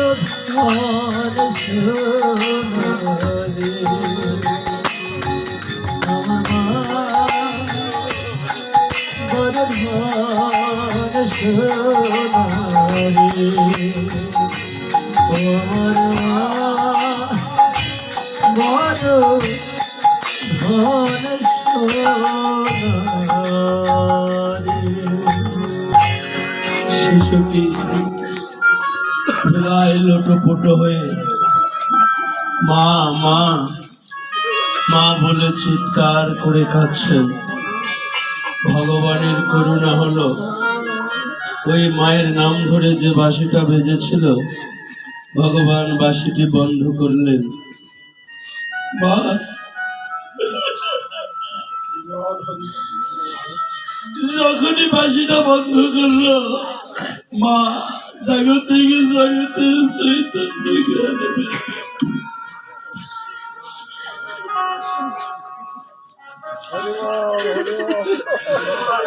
বরদান সোনারি আমার সোনারি আমার মা বড় ধন প্রায় লোটোপোটো হয়ে। মা মা মা বলে চিৎকার করে কাঁদছেন। ভগবানের করুণা হলো। ওই মায়ের নাম ধরে যে বাঁশিটা বেজেছিল, ভগবান বাঁশিটি বন্ধ করলেন। মা, যখনই বাঁশিটা বন্ধ করল, মা জগৎ জগতের চৈতন্য জ্ঞানে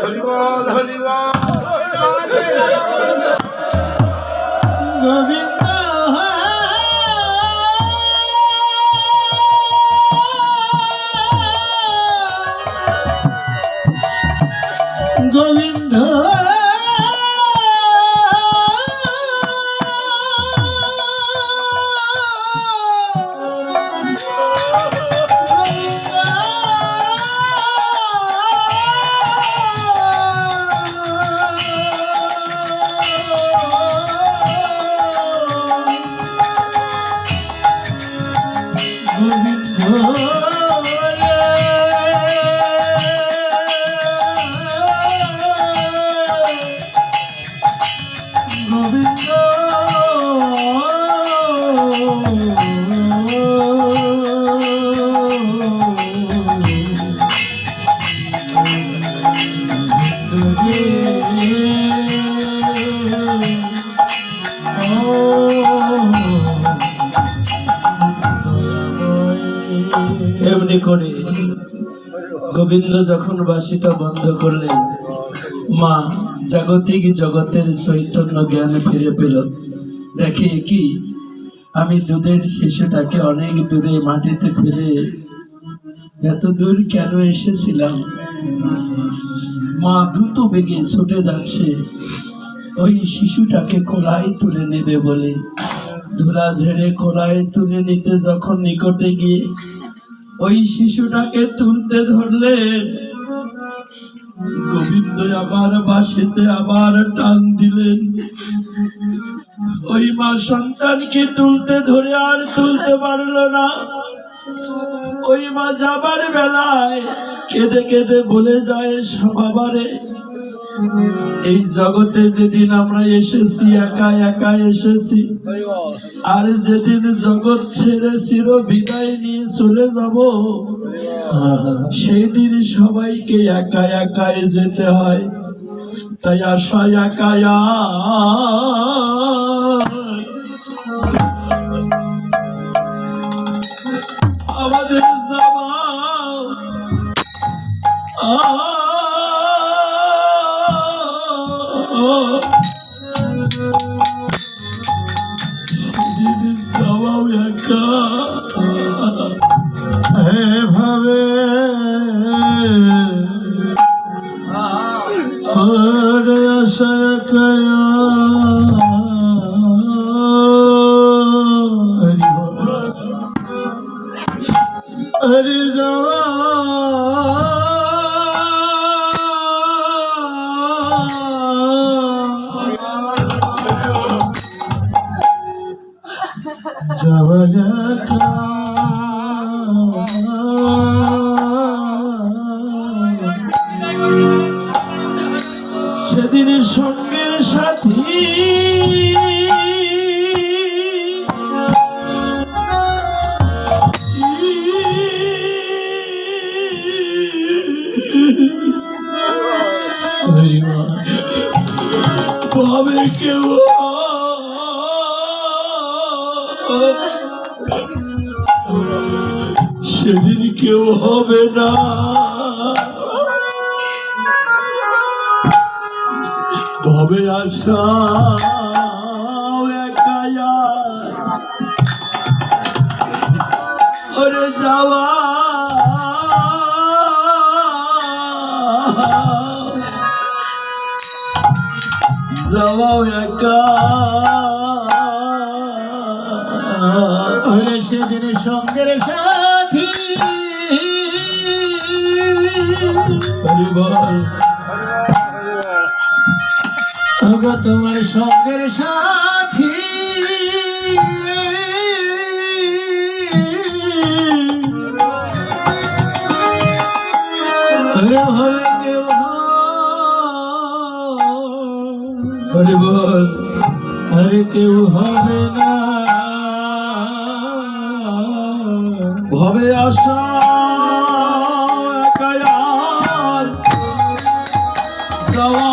হরিবল হরিবল গোবিন্দ গোবিন্দ এমনি করে গোবিন্দ যখন বাসিটা বন্ধ করলেন, মা জাগতিক জগতের চৈতন্য জ্ঞান ফিরে পেল। দেখে কি, আমি দুধের শিশুটাকে অনেক দূরে মাটিতে ফেলে এত দূর কেন এসেছিলাম? মা দ্রুত বেগে ছুটে যাচ্ছে। ওই শিশুটাকে কোলায় তুলে নেবে বলে। ধুলা ঝেড়ে কোলায় তুলে নিতে যখন নিকটে গিয়ে ওই শিশুটাকে তুলতে ধরলেন গোবিন্দ আবার বাসিতে আবার টান দিলেন। ওই মা সন্তানকে তুলতে ধরে আর তুলতে পারল না। ওই মা যাবার বেলায় কেঁদে কেঁদে বলে যায় বাবারে এই জগতে যেদিন আমরা এসেছি, একা একা এসেছি, আর যেদিন জগৎ ছেড়ে চির বিদায় নিয়ে চলে যাব সেই দিন সবাইকে একা একাই যেতে হয়। তাই আশা একায়া এভাবে আর আশা কয়া সঙ্গের সাথী। ভাবে কেউ সেদিন কেউ হবে না। আসা একায়া ওরে যাওয়া। যাওয়া একা। ওরে সেদিন সঙ্গের সাথী। বল তোমার সঙ্গের সাথী। হরি বল। আরে কেউ হবে না। ভবে আসা একায়ার যাওয়া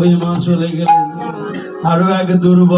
ওই মা চলে গেলেন। আরও এক দুর্বল